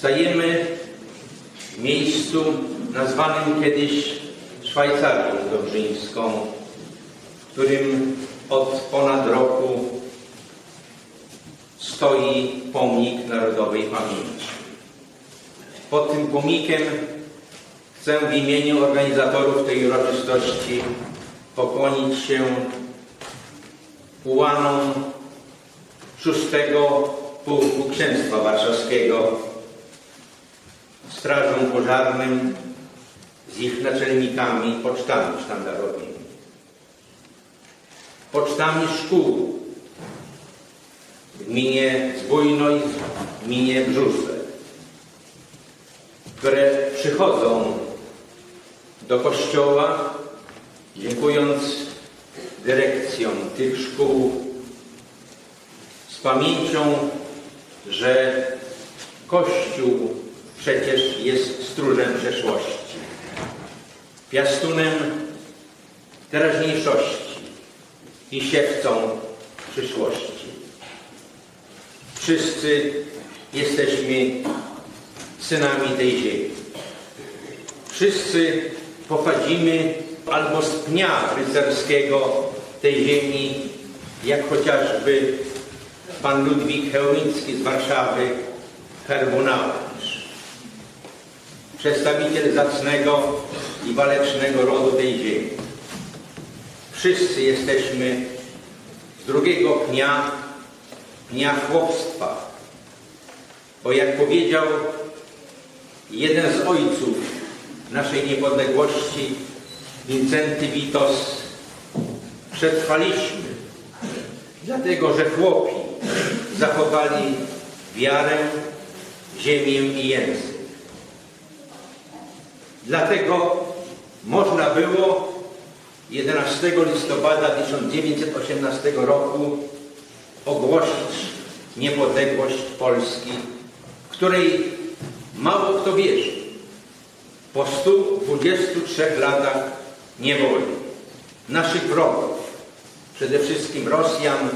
Stajemy w miejscu nazwanym kiedyś Szwajcarią Dobrzyńską, w którym od ponad roku stoi pomnik narodowej pamięci. Pod tym pomnikiem chcę w imieniu organizatorów tej uroczystości pokłonić się ułanom szóstego Pułku Księstwa Warszawskiego, strażom pożarnym z ich naczelnikami, pocztami sztandarowymi, pocztami szkół. W gminie Zbójnoj, w gminie Brzusze, które przychodzą do kościoła, dziękując dyrekcjom tych szkół z pamięcią, że Kościół przecież jest stróżem przeszłości, piastunem teraźniejszości i siewcą przyszłości. Wszyscy jesteśmy synami tej ziemi. Wszyscy pochodzimy albo z pnia rycerskiego tej ziemi, jak chociażby pan Ludwik Chełmiński z Warszawy, herbunałarz. Przedstawiciel zacnego i walecznego rodu tej ziemi. Wszyscy jesteśmy z drugiego pnia, pnia chłopstwa. Bo jak powiedział jeden z ojców naszej niepodległości, Wincenty Witos, przetrwaliśmy, dlatego że chłopi zachowali wiarę, ziemię i język. Dlatego można było 11 listopada 1918 roku ogłosić niepodległość Polski, której mało kto wierzy. Po 123 latach niewoli naszych wrogów, przede wszystkim Rosjan,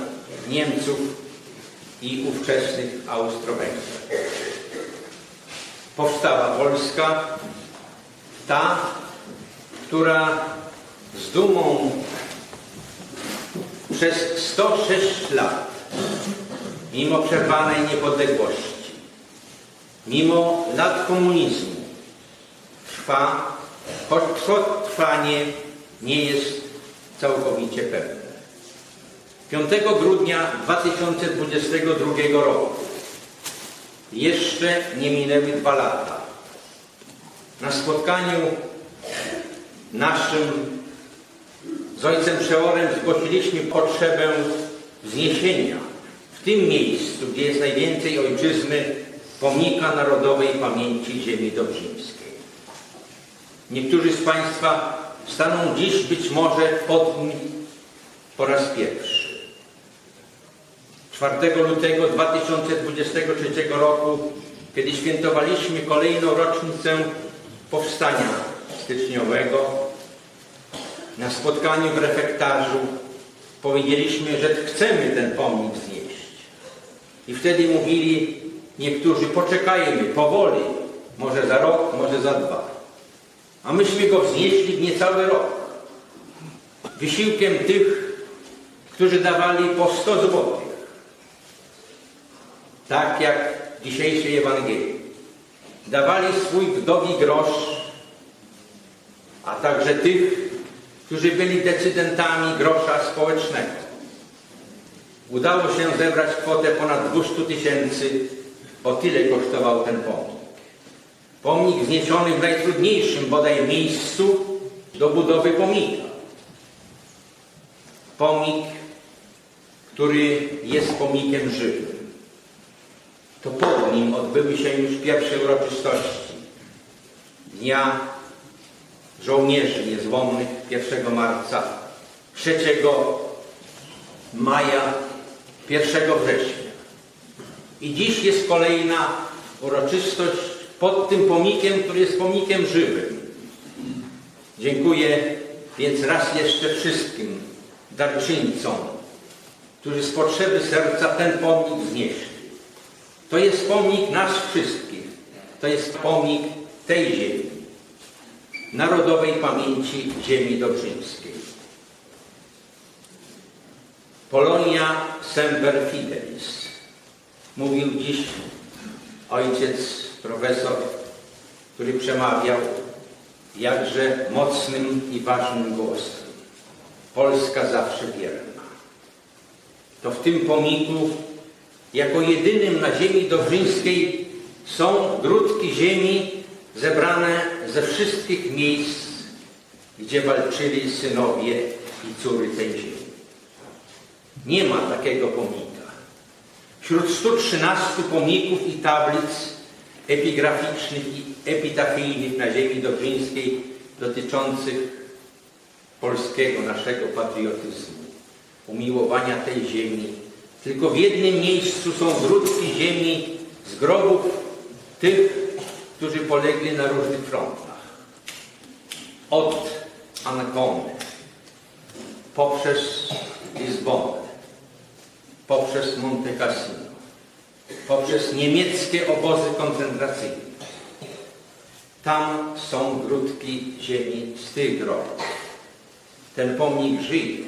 Niemców i ówczesnych Austro-Węgier. Powstała Polska, ta, która z dumą przez 106 lat, mimo przerwanej niepodległości, mimo lat komunizmu, trwa, choć trwanie nie jest całkowicie pewne. 5 grudnia 2022 roku jeszcze nie minęły dwa lata. Na spotkaniu naszym z ojcem Przeorem zgłosiliśmy potrzebę zniesienia w tym miejscu, gdzie jest najwięcej ojczyzny, pomnika narodowej pamięci ziemi dobrzyńskiej. Niektórzy z Państwa staną dziś być może pod nim po raz pierwszy. 4 lutego 2023 roku, kiedy świętowaliśmy kolejną rocznicę powstania styczniowego, na spotkaniu w refektarzu powiedzieliśmy, że chcemy ten pomnik znieść. I wtedy mówili niektórzy, poczekajmy, powoli, może za rok, może za dwa. A myśmy go wznieśli w niecały rok. Wysiłkiem tych, którzy dawali po 100 złotych. Tak jak dzisiejszej Ewangelii. Dawali swój wdowi grosz, a także tych, którzy byli decydentami grosza społecznego. Udało się zebrać kwotę ponad 200 tysięcy, o tyle kosztował ten pomnik. Pomnik wzniesiony w najtrudniejszym bodaj miejscu do budowy pomnika. Pomnik, który jest pomnikiem żywym. To po nim odbyły się już pierwsze uroczystości Dnia Żołnierzy Niezłomnych 1 marca, 3 maja, 1 września. I dziś jest kolejna uroczystość pod tym pomnikiem, który jest pomnikiem żywym. Dziękuję więc raz jeszcze wszystkim darczyńcom, którzy z potrzeby serca ten pomnik wznieśli. To jest pomnik nas wszystkich, to jest pomnik tej ziemi, narodowej pamięci ziemi dobrzyńskiej. Polonia semper fidelis. Mówił dziś ojciec profesor, który przemawiał jakże mocnym i ważnym głosem. Polska zawsze wierna. To w tym pomniku, jako jedynym na ziemi dobrzyńskiej, są grudki ziemi zebrane ze wszystkich miejsc, gdzie walczyli synowie i córy tej ziemi. Nie ma takiego pomnika. Wśród 113 pomników i tablic epigraficznych i epitafijnych na ziemi dobrzyńskiej dotyczących polskiego naszego patriotyzmu, umiłowania tej ziemi. Tylko w jednym miejscu są grudki ziemi z grobów tych, którzy polegli na różnych frontach. Od Ancony, poprzez Lizbonę, poprzez Monte Cassino, poprzez niemieckie obozy koncentracyjne. Tam są grudki ziemi z tych grobów. Ten pomnik żyje.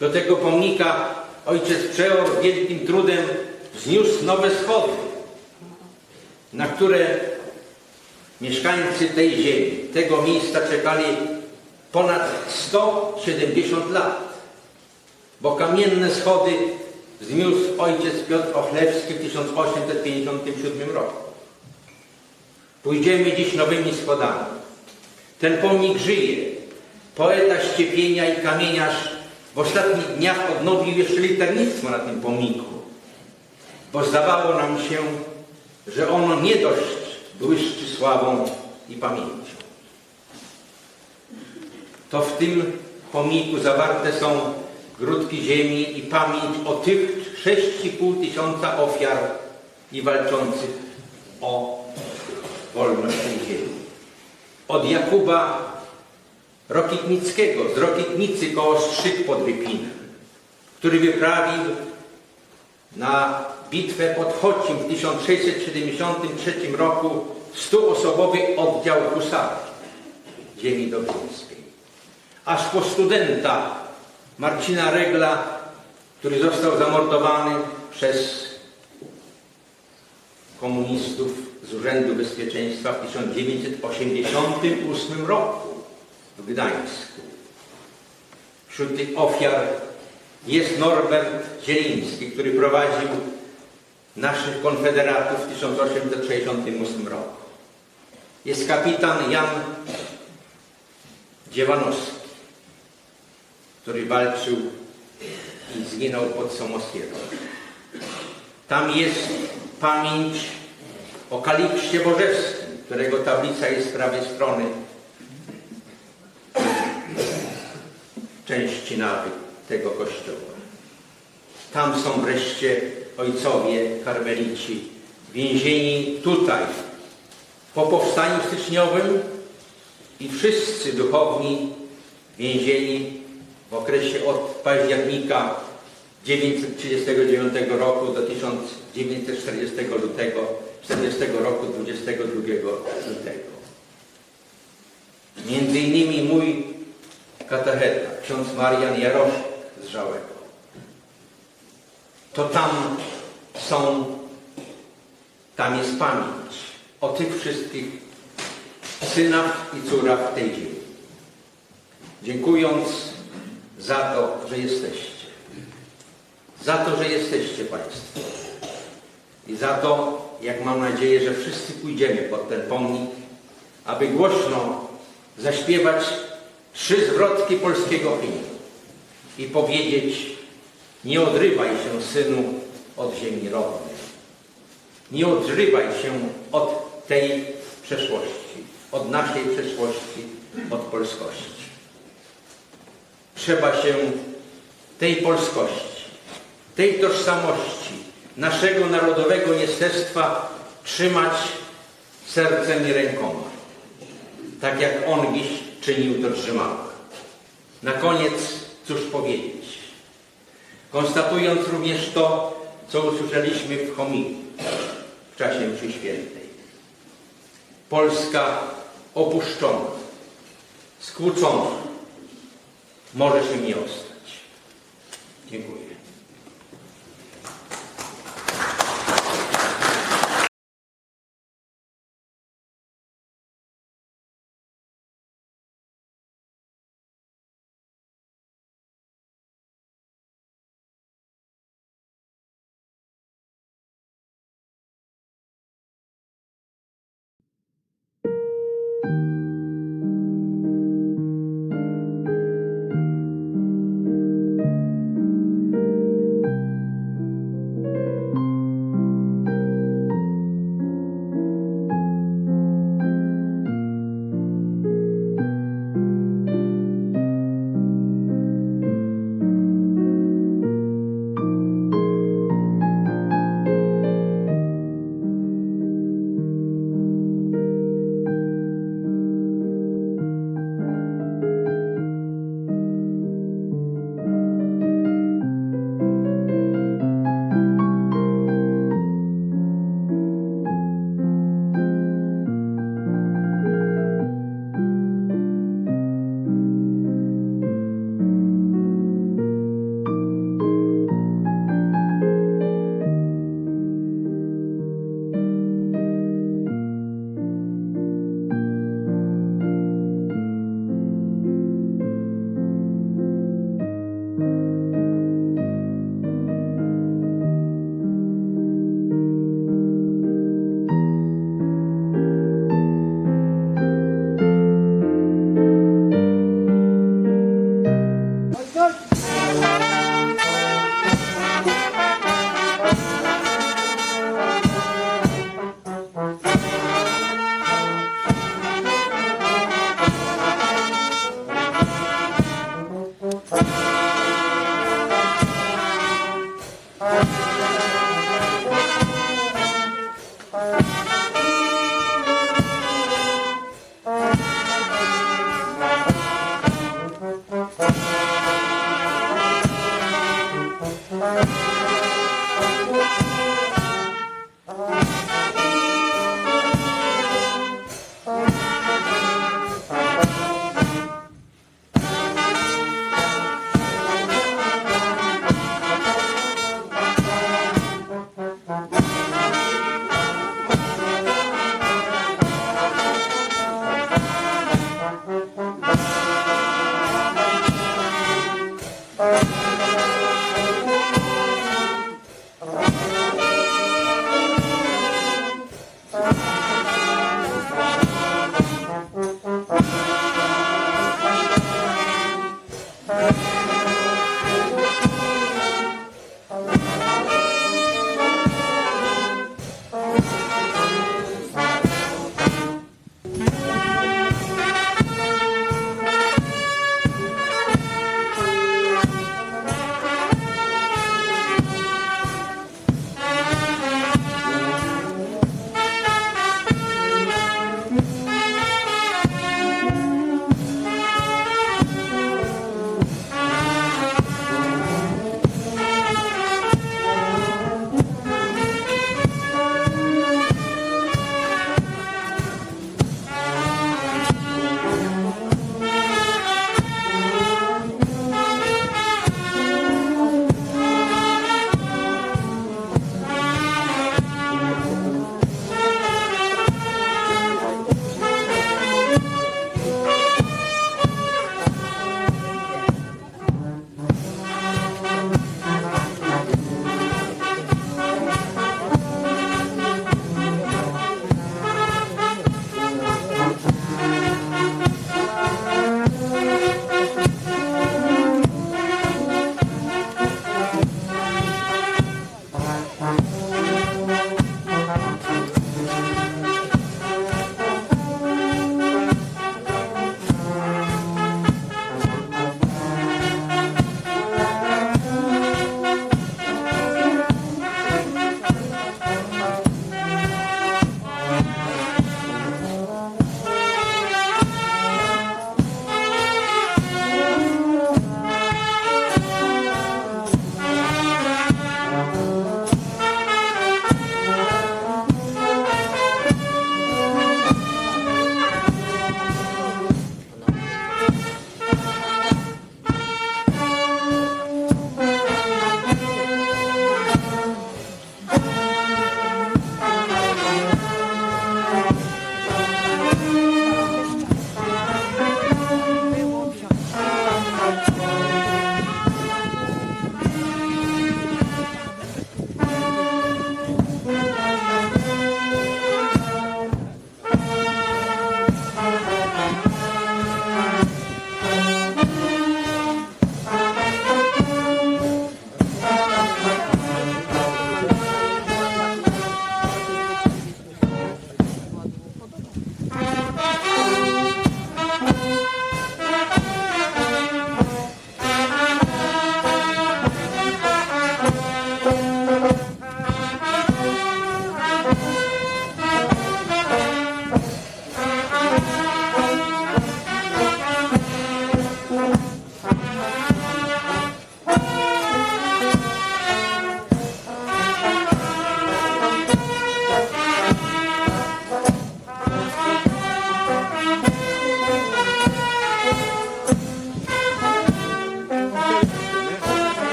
Do tego pomnika ojciec Przeor wielkim trudem wzniósł nowe schody, na które mieszkańcy tej ziemi, tego miejsca czekali ponad 170 lat bo kamienne schody wzniósł ojciec Piotr Ochlewski w 1857 roku. Pójdziemy dziś nowymi schodami. Ten pomnik żyje. Poeta ściepienia i kamieniarz w ostatnich dniach odnowił jeszcze liternictwo na tym pomniku, bo zdawało nam się, że ono nie dość błyszczy sławą i pamięcią. To w tym pomniku zawarte są grudki ziemi i pamięć o tych 6,5 tysiąca ofiar i walczących o wolność tej ziemi. Od Jakuba Rokitnickiego z Rokitnicy koło Strzyk pod Wypinem, który wyprawił na bitwę pod Chocim w 1673 roku stuosobowy oddział husarów ziemi dobrzyńskiej. Aż po studenta Marcina Regla, który został zamordowany przez komunistów z Urzędu Bezpieczeństwa w 1988 roku Gdańsku. Wśród tych ofiar jest Norbert Zieliński, który prowadził naszych konfederatów w 1868 roku. Jest kapitan Jan Dziewanowski, który walczył i zginął pod Somoskierą. Tam jest pamięć o Kalipszcie Bożewskim, którego tablica jest z prawej strony części nawy tego kościoła. Tam są wreszcie ojcowie karmelici więzieni tutaj po powstaniu styczniowym i wszyscy duchowni więzieni w okresie od października 939 roku do 1940 lutego, 40 roku 22 lutego. Między innymi mój katecheta, ksiądz Marian Jaroszek z Żałego. To tam są, tam jest pamięć o tych wszystkich synach i córach tej ziemi. Dziękując za to, że jesteście. Za to, że jesteście Państwo. I za to, jak mam nadzieję, że wszyscy pójdziemy pod ten pomnik, aby głośno zaśpiewać trzy zwrotki polskiego hymnu i powiedzieć nie odrywaj się, synu, od ziemi rodnej. Nie odrywaj się od tej przeszłości, od naszej przeszłości, od polskości. Trzeba się tej polskości, tej tożsamości, naszego narodowego jestestwa trzymać sercem i rękoma. Tak jak on dziś czynił to trzymała. Na koniec cóż powiedzieć? Konstatując również to, co usłyszeliśmy w homilii w czasie mszy świętej. Polska opuszczona, skłócona może się nie ostać. Dziękuję.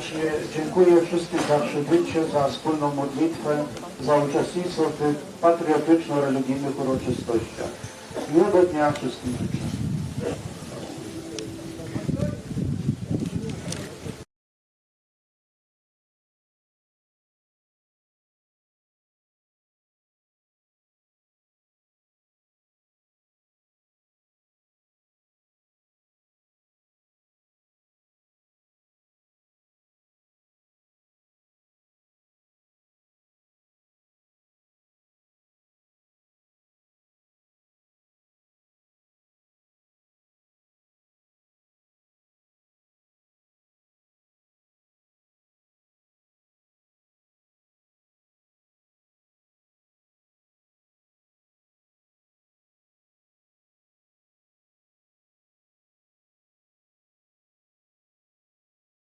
Serdecznie dziękuję wszystkim za przybycie, za wspólną modlitwę, za uczestnictwo w tych patriotyczno-religijnych uroczystościach. Miłego dnia wszystkim życzę.